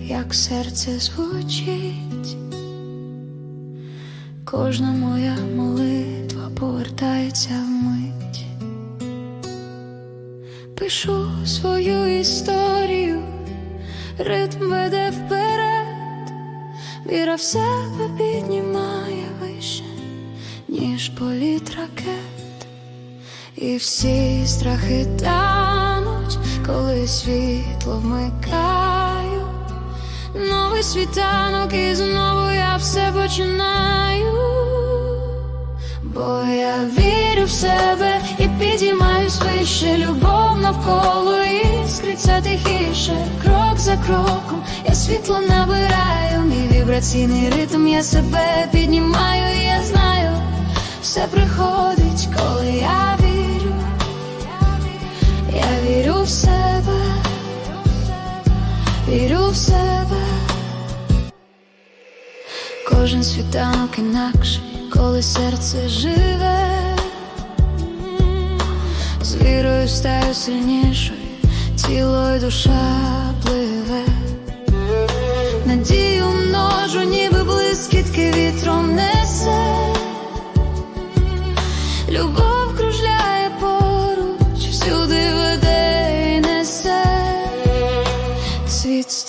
як серце звучить, кожна моя молитва повертається вмить. Пишу свою історію, ритм веде вперед, віра в себе піднімає вище, ніж політ ракет, і всі страхи тануть, коли світло вмикаю. Новий світанок, і знову я все починаю. Бо я вірю в себе і підіймаюсь вище, любов навколо іскриться тихіше, крок за кроком, я світло набираю, мій вібраційний ритм, я себе піднімаю, я знаю, все приходить, коли я вірю в себе, вірю в себе. Кожен світанок інакший, коли серце живе, з вірою стаю сильнішою, тіло й душа пливе,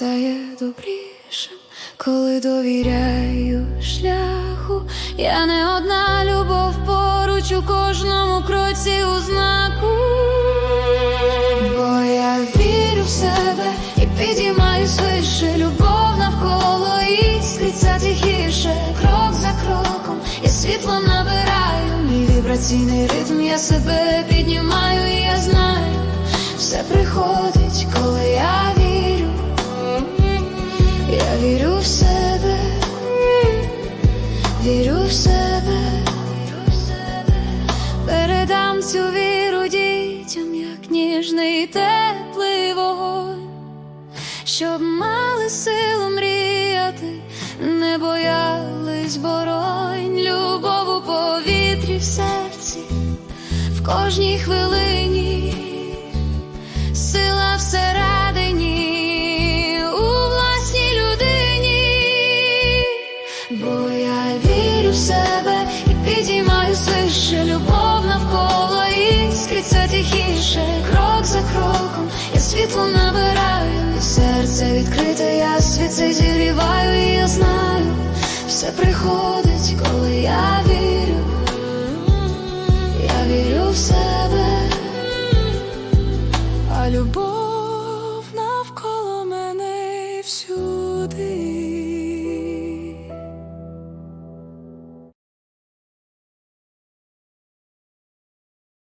стає добрішим, коли довіряю шляху. Я не одна любов поруч у кожному кроці у знаку. Бо я вірю в себе і підіймаюсь вище, любов навколо іскриться тихіше, крок за кроком, я світло набираю, мій вібраційний ритм, я себе піднімаю, і я знаю, все приходить, коли я вірю. Ніжний теплий вогонь, щоб мали силу мріяти, не боялись боронь, любов у повітрі в серці, в кожній хвилині, сила всередині у власній людині, бо я вірю в себе і підіймаю вище, любов навколо іскриться тихіше, світло набираю, серце відкрите, я світ цей зігріваю, і я знаю, все приходить, коли я вірю, я вірю в себе. А любов